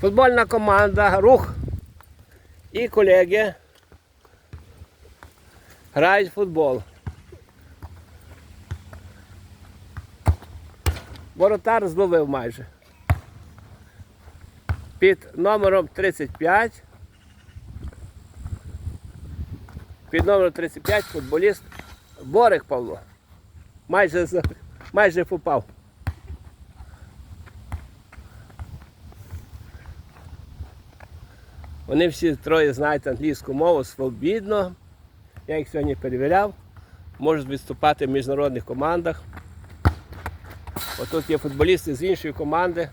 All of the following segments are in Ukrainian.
Футбольна команда, рух і колеги грають в футбол. Воротар зловив майже. Під номером 35. Під номером 35 футболіст Борик Павло. Майже, майже попав. Вони всі троє знають англійську мову свобідно. Я їх сьогодні перевіряв. Можуть виступати в міжнародних командах. Отут є футболісти з іншої команди.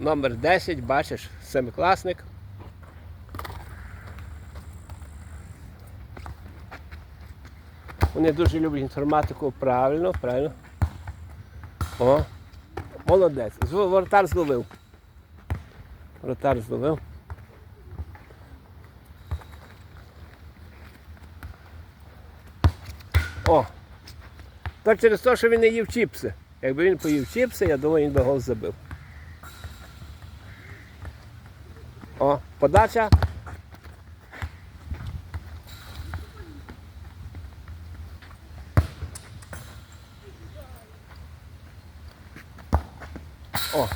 Номер 10, бачиш, семикласник. Вони дуже люблять інформатику. Правильно, правильно. О, молодець. Воротар зловив. Воротар зловив. О! То через те, що він не їв чіпси. Якби він поїв чіпси, я думаю, він би гол забив. О, подача. О.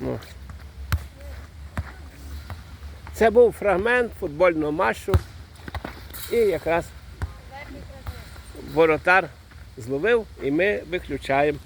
Ну. Це був фрагмент футбольного матчу. І якраз воротар зловив і ми виключаємо